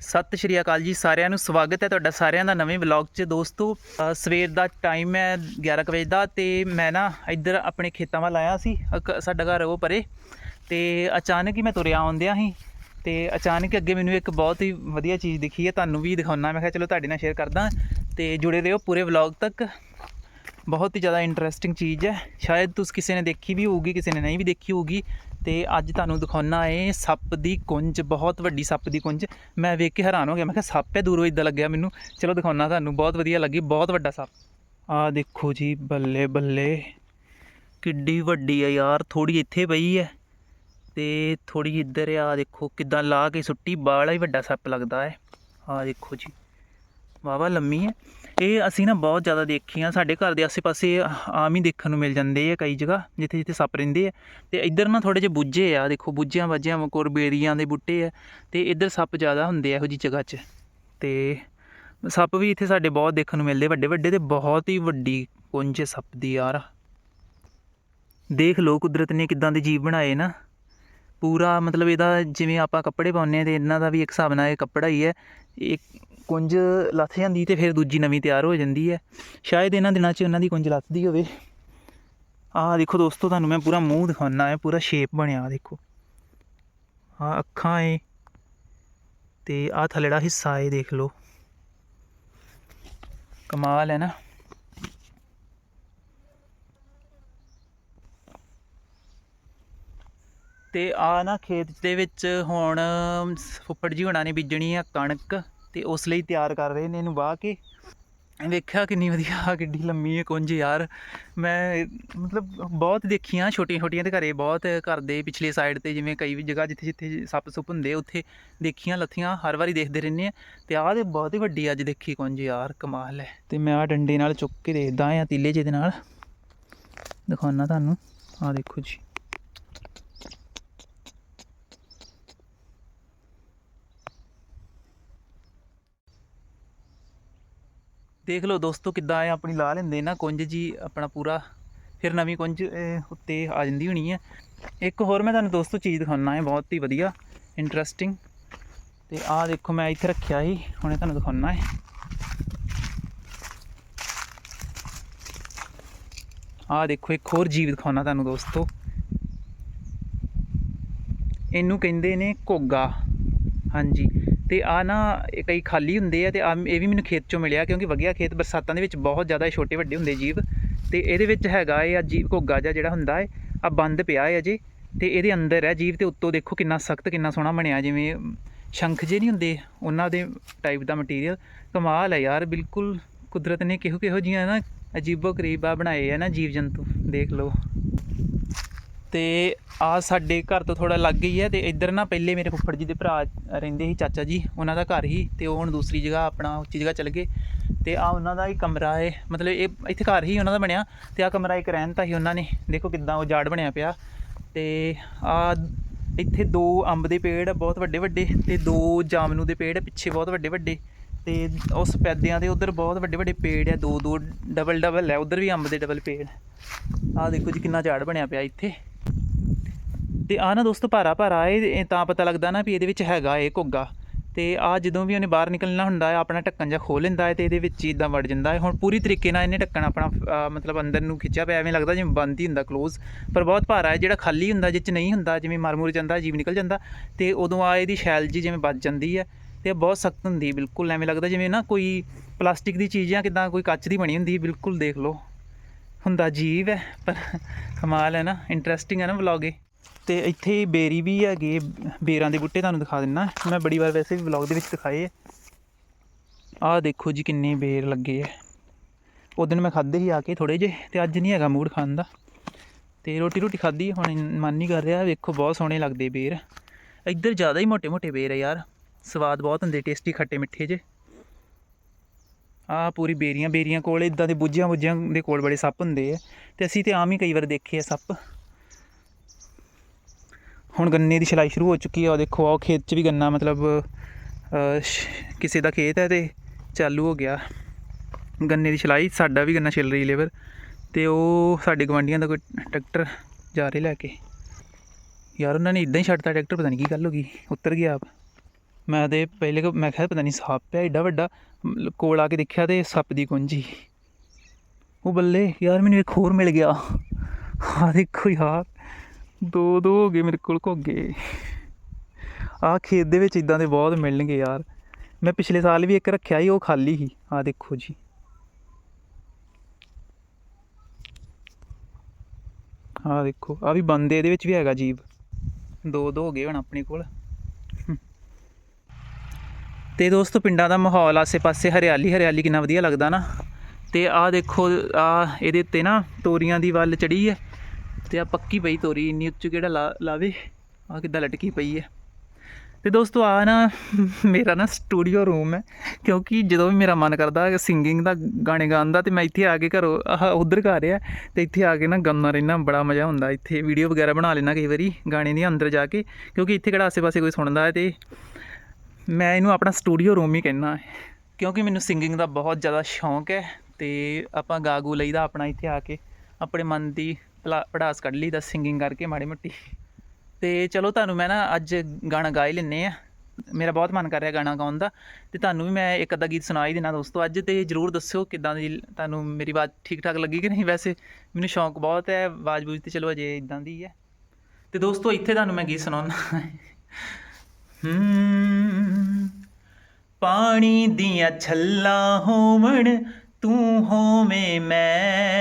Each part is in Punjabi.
ਸਤਿ ਸ਼੍ਰੀ ਅਕਾਲ ਜੀ ਸਾਰਿਆਂ ਨੂੰ, ਸਵਾਗਤ ਹੈ ਤੁਹਾਡਾ ਸਾਰਿਆਂ ਦਾ ਨਵੇਂ ਵਲੌਗ 'ਚ ਦੋਸਤੋ। ਸਵੇਰ ਦਾ ਟਾਈਮ ਹੈ 11 ਕੁ ਵਜੇ ਦਾ ਤੇ ਮੈਂ ਨਾ ਇੱਧਰ ਆਪਣੇ ਖੇਤਾਂ ਵੱਲ ਆਇਆ ਸੀ, ਅਕ- ਸਾਡਾ ਘਰ ਉਹ ਪਰੇ। ਤੇ ਅਚਾਨਕ ਹੀ ਮੈਂ ਤੁਰਿਆ ਆਉਂਦਿਆਂ ਸੀ ਤੇ ਅਚਾਨਕ ਅੱਗੇ ਮੈਨੂੰ ਇੱਕ ਬਹੁਤ ਹੀ ਵਧੀਆ ਚੀਜ਼ ਦਿਖੀ ਹੈ, ਤੁਹਾਨੂੰ ਵੀ ਦਿਖਾਉਣਾ ਮੈਂ ਕਿਹਾ ਚਲੋ ਤੁਹਾਡੇ ਨਾਲ ਸ਼ੇਅਰ ਕਰਦਾ। ਤੇ ਜੁੜੇ ਰਹੋ ਪੂਰੇ ਵਲੌਗ ਤੱਕ। ਬਹੁਤ ਹੀ ਜ਼ਿਆਦਾ ਇੰਟਰਸਟਿੰਗ ਚੀਜ਼ ਹੈ। ਸ਼ਾਇਦ ਤੁਸੀਂ ਕਿਸੇ ਨੇ ਦੇਖੀ ਵੀ ਹੋਊਗੀ, ਕਿਸੇ ਨੇ ਨਹੀਂ ਵੀ ਦੇਖੀ ਹੋਊਗੀ। ਤੇ ਅੱਜ ਤੁਹਾਨੂੰ ਦਿਖਾਉਣਾ ਏ ਸੱਪ ਦੀ ਕੁੰਜ, ਬਹੁਤ ਵੱਡੀ ਸੱਪ ਦੀ ਕੁੰਜ। ਮੈਂ ਵੇਖ ਕੇ ਹੈਰਾਨ ਹੋ ਗਿਆ, ਮੈਂ ਕਿਹਾ ਸੱਪ ਹੈ, ਦੂਰੋਂ ਇਦਾਂ ਲੱਗਿਆ ਮੈਨੂੰ। ਚਲੋ ਦਿਖਾਉਣਾ ਤੁਹਾਨੂੰ, ਬਹੁਤ ਵਧੀਆ ਲੱਗੀ, ਬਹੁਤ ਵੱਡਾ ਸੱਪ। ਆ ਦੇਖੋ ਜੀ, ਬੱਲੇ ਬੱਲੇ। ਕਿੱਡੀ ਵੱਡੀ ਆ ਯਾਰ ਥੋੜੀ ਇੱਥੇ ਪਈ ਹੈ। ਤੇ ਥੋੜੀ ਇੱਧਰ ਆ, ਦੇਖੋ ਕਿੱਦਾਂ ਲਾ ਕੇ ਸੁੱਟੀ ਬਾਲਾ ਹੀ ਵੱਡਾ ਸੱਪ ਲੱਗਦਾ ਹੈ। ਆ ਦੇਖੋ ਜੀ ਵਾਵਾ ਲੰਮੀ ਹੈ। ਇਹ ਅਸੀਂ ਨਾ ਬਹੁਤ ਜ਼ਿਆਦਾ ਦੇਖੀਆਂ, ਸਾਡੇ ਘਰ ਦੇ ਆਸੇ-ਪਾਸੇ ਆਮ ਹੀ ਦੇਖਣ ਨੂੰ ਮਿਲ ਜਾਂਦੇ ਆ ਕਈ ਜਗ੍ਹਾ ਜਿੱਥੇ ਜਿੱਥੇ ਸੱਪ ਰਹਿੰਦੇ ਆ। ਤੇ ਇੱਧਰ ਨਾ ਥੋੜੇ ਜਿਹੇ ਬੁੱਝੇ ਆ, ਦੇਖੋ ਬੁੱਝਿਆਂ ਵੱਜਿਆਂ ਕੋਰ ਬੇਰੀਆਂ ਦੇ ਬੂਟੇ ਆ, ਤੇ ਇੱਧਰ ਸੱਪ ਜ਼ਿਆਦਾ ਹੁੰਦੇ ਆ ਇਹੋ ਜੀ ਜਗ੍ਹਾ 'ਚ। ਤੇ ਸੱਪ ਵੀ ਇੱਥੇ ਸਾਡੇ ਬਹੁਤ ਦੇਖਣ ਨੂੰ ਮਿਲਦੇ ਵੱਡੇ ਵੱਡੇ ਤੇ ਬਹੁਤ ਹੀ ਵੱਡੀ ਕੁੰਜ ਹੈ ਸੱਪ ਦੀ ਯਾਰ। ਦੇਖ ਲਓ ਕੁਦਰਤ ਨੇ ਕਿੱਦਾਂ ਦੇ ਜੀਵ ਬਣਾਏ ਨਾ। ਪੂਰਾ ਮਤਲਬ ਇਹਦਾ ਜਿਵੇਂ ਆਪਾਂ ਕੱਪੜੇ ਪਾਉਂਦੇ ਆ ਤੇ ਇਹਨਾਂ ਦਾ ਵੀ ਇੱਕ ਹਿਸਾਬ ਨਾਲ ਇਹ ਕੱਪੜਾ ਹੀ ਹੈ। ਇੱਕ ਕੁੰਜ ਲੱਥ ਜਾਂਦੀ ਤੇ ਫਿਰ ਦੂਜੀ ਨਵੀਂ ਤਿਆਰ ਹੋ ਜਾਂਦੀ ਹੈ। ਸ਼ਾਇਦ ਇਹਨਾਂ ਦਿਨਾਂ 'ਚ ਉਹਨਾਂ ਦੀ ਕੁੰਜ ਲੱਥਦੀ ਹੋਵੇ। ਆਹ ਦੇਖੋ ਦੋਸਤੋ, ਤੁਹਾਨੂੰ ਮੈਂ ਪੂਰਾ ਮੂੰਹ ਦਿਖਾਉਣਾ ਹੈ, ਪੂਰਾ ਸ਼ੇਪ ਬਣਿਆ ਦੇਖੋ। ਆਹ ਅੱਖਾਂ ਏ ਤੇ ਆਹ ਥੱਲੜਾ ਹਿੱਸਾ ਏ, ਦੇਖ ਲਓ। ਕਮਾਲ ਹੈ ਨਾ। ਤੇ ਆ ਨਾ ਖੇਤ ਦੇ ਵਿੱਚ ਹੁਣ ਫੁੱਫੜ ਜੀ ਹੋਣਾ ਨੇ ਬੀਜਣੀ ਆ ਕਣਕ। ਤੇ ਉਸ ਲਈ ਤਿਆਰ ਕਰ ਰਹੇ ਨੇ ਇਹਨੂੰ ਵਾਹ ਕੇ। ਵੇਖਿਆ ਕਿੰਨੀ ਵਧੀਆ ਆਹ ਕਿੱਡੀ ਲੰਮੀ ਹੈ ਕੁੰਜ ਯਾਰ। ਮੈਂ ਮਤਲਬ ਬਹੁਤ ਦੇਖੀਆਂ ਛੋਟੀਆਂ ਛੋਟੀਆਂ ਤੇ ਘਰੇ ਬਹੁਤ ਘਰ ਦੇ ਪਿਛਲੇ ਸਾਈਡ ਤੇ ਜਿਵੇਂ ਕਈ ਵੀ ਜਗ੍ਹਾ ਜਿੱਥੇ ਜਿੱਥੇ ਸੱਪ ਸੁੱਪ ਹੁੰਦੇ ਉੱਥੇ ਦੇਖੀਆਂ, ਲੱਥੀਆਂ, ਹਰ ਵਾਰੀ ਦੇਖਦੇ ਰਹਿੰਦੇ ਆ। ਤੇ ਆਹ ਤੇ ਬਹੁਤ ਹੀ ਵੱਡੀ ਅੱਜ ਦੇਖੀ ਕੁੰਜ ਯਾਰ, ਕਮਾਲ ਹੈ ਤੇ ਮੈਂ ਆ ਡੰਡੇ ਨਾਲ ਚੁੱਕ ਕੇ ਦੇਖਦਾ ਆ ਤੀਲੇ ਜਿਹਦੇ ਨਾਲ। ਦਿਖਾਉਣਾ ਤੁਹਾਨੂੰ। ਆਹ ਦੇਖੋ ਜੀ। ਦੇਖ ਲਓ ਦੋਸਤੋ ਕਿੱਦਾਂ ਇਹ ਆਪਣੀ ਲਾ ਲੈਂਦੇ ਨਾ ਕੁੰਝ ਜੀ, ਆਪਣਾ ਪੂਰਾ ਫਿਰ ਨਵੀਂ ਕੁੰਝ ਉੱਤੇ ਆ ਜਾਂਦੀ ਹੋਣੀ ਹੈ ਇੱਕ ਹੋਰ ਮੈਂ ਤੁਹਾਨੂੰ ਦੋਸਤੋ ਚੀਜ਼ ਦਿਖਾਉਣਾ ਹੈ ਬਹੁਤ ਹੀ ਵਧੀਆ ਇੰਟਰਸਟਿੰਗ ਤੇ ਆਹ ਦੇਖੋ ਮੈਂ ਇੱਥੇ ਰੱਖਿਆ ਸੀ, ਹੁਣੇ ਤੁਹਾਨੂੰ ਦਿਖਾਉਣਾ ਹੈ ਆਹ ਦੇਖੋ ਇੱਕ ਹੋਰ ਜੀਵ ਦਿਖਾਉਣਾ ਤੁਹਾਨੂੰ ਦੋਸਤੋ। ਇਹਨੂੰ ਕਹਿੰਦੇ ਨੇ ਘੋਗਾ। ਹਾਂਜੀ। ਤੇ ਆ ਨਾ ਇਹ ਕਈ ਖਾਲੀ ਹੁੰਦੇ ਆ ਤੇ ਆ ਇਹ ਵੀ ਮੈਨੂੰ ਖੇਤ ਚੋਂ ਮਿਲਿਆ ਕਿਉਂਕਿ ਵਗਿਆ ਖੇਤ ਬਰਸਾਤਾਂ ਦੇ ਵਿੱਚ ਬਹੁਤ ਜ਼ਿਆਦਾ ਛੋਟੇ ਵੱਡੇ ਹੁੰਦੇ ਜੀਵ। ਤੇ ਇਹਦੇ ਵਿੱਚ ਹੈਗਾ ਇਹ ਆ ਜੀਵ ਘੋਗਾ ਜਿਹਾ ਜਿਹੜਾ ਹੁੰਦਾ ਹੈ ਆ ਬੰਦ ਪਿਆ ਹੈ ਅਜੇ। ਤੇ ਇਹਦੇ ਅੰਦਰ ਹੈ ਜੀਵ ਤੇ ਉੱਤੋਂ ਦੇਖੋ ਕਿੰਨਾ ਸਖਤ, ਕਿੰਨਾ ਸੋਹਣਾ ਬਣਿਆ ਜਿਵੇਂ ਸ਼ੰਖ ਜੇ ਨਹੀਂ ਹੁੰਦੇ, ਉਹਨਾਂ ਦੇ ਟਾਈਪ ਦਾ ਮਟੀਰੀਅਲ ਕਮਾਲ ਹੈ ਯਾਰ, ਬਿਲਕੁਲ ਕੁਦਰਤ ਨੇ ਕਿਹੋ ਕਿਹੋ ਜੀਆਂ ਨਾ ਅਜੀਬੋ ਗਰੀਬਾ ਬਣਾਏ ਆ ਨਾ ਜੀਵ ਜੰਤੂ ਦੇਖ ਲਓ। ਤੇ ਆ ਸਾਡੇ ਘਰ ਤੋਂ ਥੋੜਾ ਲੱਗ ਗਈ ਹੈ ਤੇ ਇੱਧਰ ਨਾ ਪਹਿਲੇ ਮੇਰੇ ਫੁੱਫੜ ਜੀ ਦੇ ਭਰਾ ਰਹਿੰਦੇ ਸੀ, ਚਾਚਾ ਜੀ, ਉਹਨਾਂ ਦਾ ਘਰ ਹੀ ਤੇ ਉਹ ਹੁਣ ਦੂਸਰੀ ਜਗ੍ਹਾ ਆਪਣਾ ਉੱਚੀ ਜਗ੍ਹਾ ਚਲੇ ਗਏ ਤੇ ਆ ਉਹਨਾਂ ਦਾ ਹੀ ਕਮਰਾ ਹੈ, ਮਤਲਬ ਇਹ ਇੱਥੇ ਘਰ ਹੀ ਉਹਨਾਂ ਦਾ ਬਣਿਆ ਤੇ ਆ ਕਮਰਾ ਇੱਕ ਰਹਿਣ ਹੀ ਉਹਨਾਂ ਨੇ, ਦੇਖੋ ਕਿੱਦਾਂ ਉਹ ਜਾੜ ਬਣਿਆ ਪਿਆ ਤੇ ਆ ਇੱਥੇ ਦੋ ਅੰਬ ਦੇ ਪੇੜ ਬਹੁਤ ਵੱਡੇ ਵੱਡੇ ਤੇ ਦੋ ਜਾਮਨੂ ਦੇ ਪੇੜ ਪਿੱਛੇ ਬਹੁਤ ਵੱਡੇ ਵੱਡੇ ਤੇ ਉਸ ਪੈਦਿਆਂ ਦੇ ਉਧਰ ਬਹੁਤ ਵੱਡੇ ਵੱਡੇ ਪੇੜ ਆ, ਦੋ ਦੋ ਡਬਲ ਡਬਲ ਹੈ ਉਧਰ ਵੀ ਅੰਬ ਦੇ ਡਬਲ ਪੇੜ ਆ, ਦੇਖੋ ਜੀ ਕਿੰਨਾ ਝਾੜ ਬਣਿਆ ਪਿਆ ਇੱਥੇ। ਤੇ ਆ ਨਾ ਦੋਸਤੋ ਭਾਰਾ ਭਾਰਾ ਇਹ ਤਾਂ ਪਤਾ ਲੱਗਦਾ ਨਾ ਵੀ ਇਹਦੇ ਵਿੱਚ ਹੈਗਾ ਇਹ ਘੁੱਗਾ। ਤੇ ਆ ਜਦੋਂ ਵੀ ਉਹਨੇ ਬਾਹਰ ਨਿਕਲਣਾ ਹੁੰਦਾ ਹੈ, ਆਪਣਾ ਢੱਕਣ ਜਿਹਾ ਖੋਲ ਲੈਂਦਾ ਹੈ ਤੇ ਇਹਦੇ ਵਿੱਚ ਹੀ ਇਦਾਂ ਵੜ ਜਾਂਦਾ ਹੈ। ਹੁਣ ਪੂਰੀ ਤਰੀਕੇ ਨਾਲ ਇਹਨੇ ਢੱਕਣ ਆਪਣਾ ਮਤਲਬ ਅੰਦਰ ਨੂੰ ਖਿੱਚਿਆ ਪਿਆ, ਐਵੇਂ ਲੱਗਦਾ ਜਿਵੇਂ ਬੰਦ ਹੀ ਹੁੰਦਾ ক্লোਜ਼ ਪਰ ਬਹੁਤ ਭਾਰਾ ਹੈ, ਜਿਹੜਾ ਖਾਲੀ ਹੁੰਦਾ, ਜਿਹ ਨਹੀਂ ਹੁੰਦਾ, ਜਿਵੇਂ ਮਰ ਮੁਰ ਜਾਂਦਾ, ਜੀਵ ਨਿਕਲ ਜਾਂਦਾ, ਤੇ ਉਦੋਂ ਆ ਇਹਦੀ ਸ਼ੈਲ ਜੀ ਜਿਵੇਂ ਵੱਜ ਜਾਂਦੀ ਹੈ, ਤੇ ਇਹ ਬਹੁਤ ਸਖਤ ਹੁੰਦੀ ਬਿਲਕੁਲ। ਐਵੇਂ ਲੱਗਦਾ ਜਿਵੇਂ ਨਾ ਕੋਈ ਪਲਾਸਟਿਕ ਦੀ ਚੀਜ਼ ਜਾਂ ਕਿਦਾਂ ਕੋਈ ਕੱਚ ਦੀ ਬਣੀ ਹੁੰਦੀ ਬਿਲਕੁਲ ਦੇਖ ਲਓ। ਹੁੰਦਾ ਜੀਵ ਹੈ, ਪਰ ਕਮਾਲ ਹੈ ਨਾ ਇੰਟਰਸਟਿੰਗ ਹੈ ਨਾ ਵਲੌਗ ਇਹ। ਤੇ ਇੱਥੇ ਬੇਰੀ ਵੀ ਹੈਗੇ ਬੇਰਾਂ ਦੇ ਬੂਟੇ ਤੁਹਾਨੂੰ ਦਿਖਾ ਦਿੰਨਾ। ਮੈਂ ਬੜੀ ਵਾਰ ਵੈਸੇ ਵੀ ਵਲੌਗ ਦੇ ਵਿੱਚ ਦਿਖਾਏ ਆ ਆਹ ਦੇਖੋ ਜੀ ਕਿੰਨੇ ਬੇਰ ਲੱਗੇ ਆ ਦਿਨ ਮੈਂ ਖਾਦੇ ਹੀ ਆ ਕੇ ਥੋੜੇ ਜੇ ਤੇ ਅੱਜ ਨਹੀਂ ਹੈਗਾ ਮੂਡ ਖਾਣ ਦਾ। ਤੇ ਰੋਟੀ ਰੋਟੀ ਖਾਦੀ ਹੁਣ ਮਨ ਨਹੀਂ ਕਰ ਰਿਹਾ, ਵੇਖੋ ਬਹੁਤ ਸੋਹਣੇ ਲੱਗਦੇ ਬੇਰ। ਇੱਧਰ ਜ਼ਿਆਦਾ ਹੀ ਮੋਟੇ ਮੋਟੇ ਬੇਰ ਆ ਯਾਰ। ਸਵਾਦ ਬਹੁਤ ਹੁੰਦੇ, ਟੇਸਟੀ ਖੱਟੇ ਮਿੱਠੇ ਜੇ। ਆ ਪੂਰੀ ਬੇਰੀਆਂ ਬੇਰੀਆਂ ਕੋਲ ਇਦਾਂ ਦੇ ਬੁੱਝੀਆਂ ਬੁੱਝੀਆਂ ਦੇ ਕੋਲ ਬੜੇ ਸੱਪ ਹੁੰਦੇ ਆ ਤੇ ਅਸੀਂ ਤੇ ਆਮ ਹੀ ਕਈ ਵਾਰ ਦੇਖੇ ਆ ਸੱਪ। ਹੁਣ ਗੰਨੇ ਦੀ ਛਲਾਈ ਸ਼ੁਰੂ ਹੋ ਚੁੱਕੀ ਆ, ਉਹ ਦੇਖੋ, ਆਹ ਖੇਤ 'ਚ ਵੀ ਗੰਨਾ ਮਤਲਬ ਕਿਸੇ ਦਾ ਖੇਤ ਹੈ ਤੇ ਚਾਲੂ ਹੋ ਗਿਆ। ਗੰਨੇ ਦੀ ਛਲਾਈ, ਸਾਡਾ ਵੀ ਗੰਨਾ ਛਿਲ ਰਹੀ ਲੇਬਰ ਤੇ ਉਹ ਸਾਡੇ ਗਵਾਂਡੀਆਂ ਦਾ ਕੋਈ ਟਰੈਕਟਰ ਜਾ ਰਹੇ ਲੈ ਕੇ। ਯਾਰ, ਉਹਨਾਂ ਨੇ ਇਦਾਂ ਹੀ ਛੱਡਤਾ ਟਰੈਕਟਰ, ਪਤਾ ਨਹੀਂ ਕੀ ਗੱਲ ਹੋ ਗਈ, ਉੱਤਰ ਗਿਆ ਆਪ। ਮੈਂ ਤੇ ਪਹਿਲੇ ਮੈਂ ਕਿਹਾ ਪਤਾ ਨਹੀਂ ਸੱਪ ਹੈ ਏਡਾ ਵੱਡਾ ਕੋਲ ਆ ਕੇ ਦੇਖਿਆ ਤੇ ਸੱਪ ਦੀ ਕੁੰਜੀ। ਉਹ ਬੱਲੇ, ਯਾਰ ਮੈਨੂੰ ਇੱਕ ਹੋਰ ਮਿਲ ਗਿਆ। ਆ ਦੇਖੋ ਯਾਰ। ਦੋ ਦੋ ਹੋ ਗਏ ਮੇਰੇ ਕੋਲ ਘੋਗੇ ਆ ਖੇਤ ਦੇ ਵਿੱਚ ਇਦਾਂ ਦੇ ਬਹੁਤ ਮਿਲਣਗੇ ਯਾਰ। ਮੈਂ ਪਿਛਲੇ ਸਾਲ ਵੀ ਇੱਕ ਰੱਖਿਆ ਸੀ, ਉਹ ਖਾਲੀ ਸੀ। ਆ ਦੇਖੋ ਜੀ। ਆ ਦੇਖੋ ਆ ਵੀ ਬੰਦੇ ਇਹਦੇ ਵਿੱਚ ਵੀ ਹੈਗਾ ਜੀਵ। ਦੋ ਦੋ ਹੋ ਗਏ ਹੁਣ ਆਪਣੇ ਕੋਲ। ਤੇ ਦੋਸਤੋ, ਪਿੰਡਾਂ ਦਾ ਮਾਹੌਲ ਆਸੇ-ਪਾਸੇ ਹਰਿਆਲੀ ਹਰਿਆਲੀ ਕਿੰਨਾ ਵਧੀਆ ਲੱਗਦਾ ਨਾ। ਤੇ ਆਹ ਦੇਖੋ ਆ ਇਹਦੇ ਉੱਤੇ ਨਾ ਤੋਰੀਆਂ ਦੀ ਵੱਲ ਚੜੀ ਹੈ। ਤੇ ਆ ਪੱਕੀ ਪਈ ਤੋਰੀ ਇੰਨੀ ਉੱਚ ਕਿਹੜਾ ਲਾ- ਲਾਵੇ? ਆ ਕਿੱਦਾਂ ਲਟਕੀ ਪਈ ਹੈ। ਤੇ ਦੋਸਤੋ ਆ ਨਾ, ਮੇਰਾ ਨਾ ਸਟੂਡੀਓ ਰੂਮ ਹੈ, ਕਿਉਂਕਿ ਜਦੋਂ ਵੀ ਮੇਰਾ ਮਨ ਕਰਦਾ ਸਿੰਗਿੰਗ ਦਾ, ਗਾਣੇ ਗਾਉਣ ਦਾ, ਤੇ ਮੈਂ ਇੱਥੇ ਆ ਕੇ ਘਰੋਂ, ਆਹ ਉਧਰ ਘਰ ਆ, ਤੇ ਇੱਥੇ ਆ ਕੇ ਨਾ ਗਾਉਂਦਾ ਰਹਿਣਾ ਬੜਾ ਮਜ਼ਾ ਹੁੰਦਾ। ਇੱਥੇ ਵੀਡੀਓ ਵਗੈਰਾ ਬਣਾ ਲੈਣਾ ਕਈ ਵਾਰੀ, ਗਾਣੇ ਦੀ ਅੰਦਰ ਜਾ ਕੇ, ਕਿਉਂਕਿ ਇੱਥੇ ਕਿਹੜਾ ਆਸੇ-ਪਾਸੇ ਕੋਈ ਸੁਣਦਾ ਹੈ ਤੇ ਮੈਂ ਇਹਨੂੰ ਆਪਣਾ ਸਟੂਡੀਓ ਰੂਮ ਹੀ ਕਹਿੰਦਾ ਹੈ। ਕਿਉਂਕਿ ਮੈਨੂੰ ਸਿੰਗਿੰਗ ਦਾ ਬਹੁਤ ਜ਼ਿਆਦਾ ਸ਼ੌਂਕ ਹੈ, ਤੇ ਆਪਾਂ ਗਾ ਗੂ ਲਈਦਾ ਆਪਣਾ ਇੱਥੇ ਆ ਕੇ, ਆਪਣੇ ਮਨ ਦੀ ਭਲਾ- ਭੜਾਸ ਕੱਢ ਲਈ ਦਾ ਸਿੰਗਿੰਗ ਕਰਕੇ ਮਾੜੀ ਮੋਟੀ। ਤੇ ਚਲੋ ਤੁਹਾਨੂੰ ਮੈਂ ਨਾ ਅੱਜ ਗਾਣਾ ਗਾ ਹੀ ਲੈਂਦੇ ਆ ਮੇਰਾ ਬਹੁਤ ਮਨ ਕਰ ਰਿਹਾ ਗਾਣਾ ਗਾਉਣ ਦਾ। ਤੇ ਤੁਹਾਨੂੰ ਵੀ ਮੈਂ ਇੱਕ ਅੱਧਾ ਗੀਤ ਸੁਣਾ ਹੀ ਦੇਣਾ ਦੋਸਤੋ ਅੱਜ ਤੇ ਜਰੂਰ ਦੱਸਿਓ ਕਿਦਾਂ ਦੀ ਤੁਹਾਨੂੰ ਮੇਰੀ ਆਵਾਜ਼ ਠੀਕ ਠਾਕ ਲੱਗੀ ਕਿ ਨਹੀਂ। ਵੈਸੇ ਮੈਨੂੰ ਸ਼ੌਂਕ ਬਹੁਤ ਹੈ, ਆਵਾਜ਼ ਬੂਝ ਤੇ ਚਲੋ ਅਜੇ ਇਦਾਂ ਦੀ ਹੈ। ਤੇ ਦੋਸਤੋ ਇੱਥੇ ਤੁਹਾਨੂੰ ਮੈਂ ਗੀਤ ਸੁਣਾਉਣਾ ਹਮ ਪਾਣੀ ਦੀਆਂ ਛੱਲਾਂ ਹੋਵਣ, ਤੂੰ ਹੋਵੇਂ ਮੈਂ।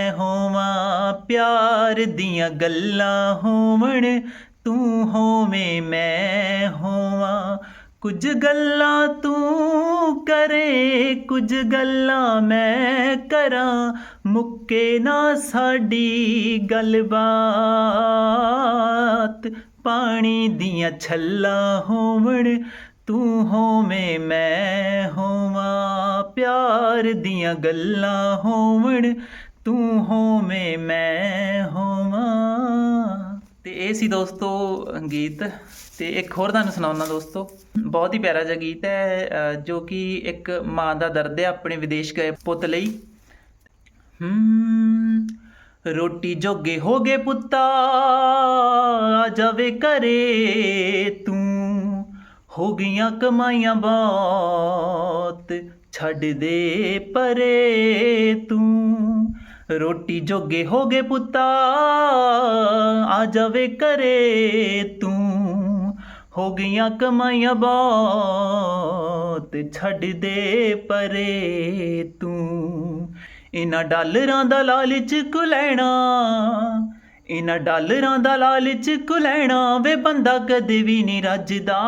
ਪਿਆਰ ਦੀਆਂ ਗੱਲਾਂ ਹੋਵਣ, ਤੂੰ ਹੋਵੇਂ ਮੈਂ ਹੋਵਾਂ। ਕੁਝ ਗੱਲਾਂ ਤੂੰ ਕਰੇ, ਕੁਝ ਗੱਲਾਂ ਮੈਂ ਕਰਾਂ। ਮੁੱਕੇ ਨਾ ਸਾਡੀ ਗੱਲਬਾਤ। ਪਾਣੀ ਦੀਆਂ ਛੱਲਾਂ ਹੋਵਣ, ਤੂੰ ਹੋਵੇਂ ਮੈਂ ਹੋਵਾਂ। ਪਿਆਰ ਦੀਆਂ ਗੱਲਾਂ ਹੋਵਣ ਤੂੰ ਹੋਵੇਂ ਮੈਂ ਹੋਵਾਂ। ਤੇ ਇਹ ਸੀ ਦੋਸਤੋ ਗੀਤ। ਤੇ ਇੱਕ ਹੋਰ ਤੁਹਾਨੂੰ ਸੁਣਾਉਣਾ ਦੋਸਤੋ। ਬਹੁਤ ਹੀ ਪਿਆਰਾ ਜਿਹਾ ਗੀਤ ਹੈ ਜੋ ਕਿ ਇੱਕ ਮਾਂ ਦਾ ਦਰਦ ਹੈ ਆਪਣੇ ਵਿਦੇਸ਼ ਗਏ ਪੁੱਤ ਲਈ। ਹਮ ਰੋਟੀ ਜੋਗੇ ਹੋ ਗਏ ਪੁੱਤਾ, ਆ ਜਾਵੇ ਘਰੇ ਤੂੰ। ਹੋ ਗਈਆਂ ਕਮਾਈਆਂ ਬਾਤ ਛੱਡ ਦੇ ਪਰੇ ਤੂੰ। ਰੋਟੀ ਜੋਗੇ ਹੋ ਗਏ ਪੁੱਤਾ, ਆ ਜਾਵੇ ਘਰੇ ਤੂੰ। ਹੋ ਗਈਆਂ ਕਮਾਈਆਂ ਬਹੁਤ, ਛੱਡ ਦੇ ਪਰੇ ਤੂੰ। ਇਹਨਾਂ ਡਾਲਰਾਂ ਦਾ ਲਾਲਚ ਕੁ ਲੈਣਾ, ਇਹਨਾਂ ਡਾਲਰਾਂ ਦਾ ਲਾਲਚ ਕੁ ਲੈਣਾ, ਵੇ ਬੰਦਾ ਕਦੇ ਵੀ ਨਹੀਂ ਰੱਜਦਾ।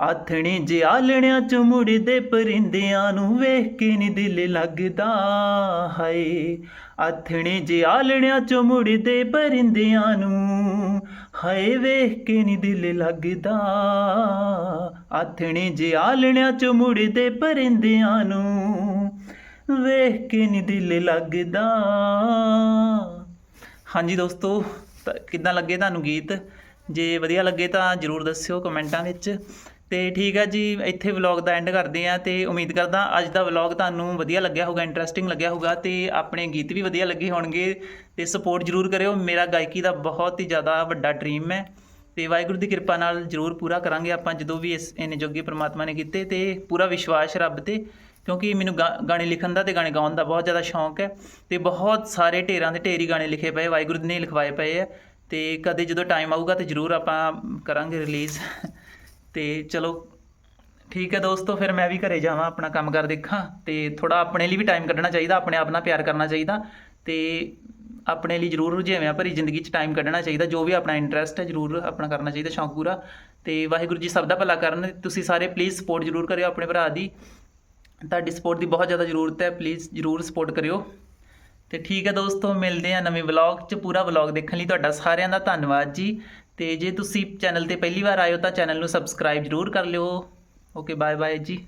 ਆਥਣੇ ਜਿਆਲਣਿਆਂ ਚ ਮੁੜਦੇ ਪਰਿੰਦਿਆਂ ਨੂੰ ਵੇਖ ਕੇ ਨੀ ਦਿਲ ਲੱਗਦਾ, ਹਾਏ। ਆਥਣੇ ਜਿਆਲਣਿਆਂ ਚ ਮੁੜਦੇ ਪਰਿੰਦਿਆਂ ਨੂੰ, ਹਾਏ, ਵੇਖ ਕੇ ਨੀ ਦਿਲ ਲੱਗਦਾ। ਆਥਣੇ ਜਿਆਲਣਿਆਂ ਚ ਮੁੜਦੇ ਪਰਿੰਦਿਆਂ ਨੂੰ, ਵੇਖ ਕੇ ਨੀ ਦਿਲ ਲੱਗਦਾ। ਹਾਂਜੀ ਦੋਸਤੋ ਕਿੱਦਾਂ ਲੱਗੇ ਤੁਹਾਨੂੰ ਗੀਤ? ਜੇ ਵਧੀਆ ਲੱਗੇ ਤਾਂ ਜਰੂਰ ਦੱਸਿਓ ਕਮੈਂਟਾਂ ਵਿੱਚ। ਤੇ ਠੀਕ ਹੈ ਜੀ, ਇੱਥੇ ਵਲੌਗ ਦਾ ਐਂਡ ਕਰਦੇ ਆ ਤੇ ਉਮੀਦ ਕਰਦਾ ਅੱਜ ਦਾ ਵਲੌਗ ਤੁਹਾਨੂੰ ਵਧੀਆ ਲੱਗਿਆ ਹੋਊਗਾ ਇੰਟਰਸਟਿੰਗ ਲੱਗਿਆ ਹੋਊਗਾ ਤੇ ਆਪਣੇ ਗੀਤ ਵੀ ਵਧੀਆ ਲੱਗੇ ਹੋਣਗੇ ਤੇ ਸਪੋਰਟ ਜਰੂਰ ਕਰਿਓ। ਮੇਰਾ ਗਾਇਕੀ ਦਾ ਬਹੁਤ ਹੀ ਜ਼ਿਆਦਾ ਵੱਡਾ ਡ੍ਰੀਮ ਹੈ ਤੇ ਵਾਹਿਗੁਰੂ ਦੀ ਕਿਰਪਾ ਨਾਲ ਜਰੂਰ ਪੂਰਾ ਕਰਾਂਗੇ ਆਪਾਂ ਜਦੋਂ ਵੀ ਇਸ, ਇੰਨੇ ਜੋਗੇ ਪ੍ਰਮਾਤਮਾ ਨੇ ਕੀਤੇ ਤੇ ਪੂਰਾ ਵਿਸ਼ਵਾਸ ਰੱਬ ਤੇ, ਕਿਉਂਕਿ ਮੈਨੂੰ ਗਾ- ਗਾਣੇ ਲਿਖਣ ਦਾ ਤੇ ਗਾਣੇ ਗਾਉਣ ਦਾ ਬਹੁਤ ਜ਼ਿਆਦਾ ਸ਼ੌਂਕ ਹੈ ਤੇ ਬਹੁਤ ਸਾਰੇ ਢੇਰਾਂ ਦੇ ਢੇਰੀ ਗਾਣੇ ਲਿਖੇ ਪਏ, ਵਾਹਿਗੁਰੂ ਨੇ ਲਿਖਵਾਏ ਪਏ ਆ ਤੇ ਕਦੇ ਜਦੋਂ ਟਾਈਮ ਆਊਗਾ ਤੇ ਜਰੂਰ ਆਪਾਂ ਕਰਾਂਗੇ ਰਿਲੀਜ਼ ਤੇ ਚਲੋ ਠੀਕ ਹੈ ਦੋਸਤੋ, ਫਿਰ ਮੈਂ ਵੀ ਘਰੇ ਜਾਵਾਂ ਆਪਣਾ ਕੰਮ ਕਰ ਦੇਖਾਂ ਤੇ ਥੋੜਾ ਆਪਣੇ ਲਈ ਵੀ ਟਾਈਮ ਕੱਢਣਾ ਚਾਹੀਦਾ, ਆਪਣੇ ਆਪ ਨਾਲ ਪਿਆਰ ਕਰਨਾ ਚਾਹੀਦਾ ਤੇ ਆਪਣੇ ਲਈ ਜ਼ਰੂਰ ਰੁਝੇਵਿਆਂ ਭਰੀ ਜ਼ਿੰਦਗੀ 'ਚ ਟਾਈਮ ਕੱਢਣਾ ਚਾਹੀਦਾ, ਜੋ ਵੀ ਆਪਣਾ ਇੰਟਰਸਟ ਹੈ ਜ਼ਰੂਰ ਆਪਣਾ ਕਰਨਾ ਚਾਹੀਦਾ, ਸ਼ੌਂਕ ਪੂਰਾ ਤੇ ਵਾਹਿਗੁਰੂ ਜੀ ਸਭ ਦਾ ਭਲਾ ਕਰਨ, ਤੁਸੀਂ ਸਾਰੇ ਪਲੀਜ਼ ਸਪੋਰਟ ਜ਼ਰੂਰ ਕਰਿਓ ਆਪਣੇ ਭਰਾ ਦੀ, ਤੁਹਾਡੀ ਸਪੋਰਟ ਦੀ ਬਹੁਤ ਜ਼ਿਆਦਾ ਜ਼ਰੂਰਤ ਹੈ ਪਲੀਜ਼ ਜ਼ਰੂਰ ਸਪੋਰਟ ਕਰਿਓ ਤੇ ਠੀਕ ਹੈ ਦੋਸਤੋ, ਮਿਲਦੇ ਆ ਨਵੇਂ ਵਲੌਗ 'ਚ, ਪੂਰਾ ਵਲੌਗ ਦੇਖਣ ਲਈ, ਤੁਹਾਡਾ ਸਾਰਿਆਂ ਦਾ ਧੰਨਵਾਦ ਜੀ। ਤੇ ਜੇ ਤੁਸੀਂ ਚੈਨਲ ਤੇ ਪਹਿਲੀ ਵਾਰ ਆਏ ਹੋ ਤਾਂ ਚੈਨਲ ਨੂੰ ਸਬਸਕ੍ਰਾਈਬ ਜ਼ਰੂਰ ਕਰ ਲਿਓ। ਓਕੇ ਬਾਏ ਬਾਏ ਜੀ।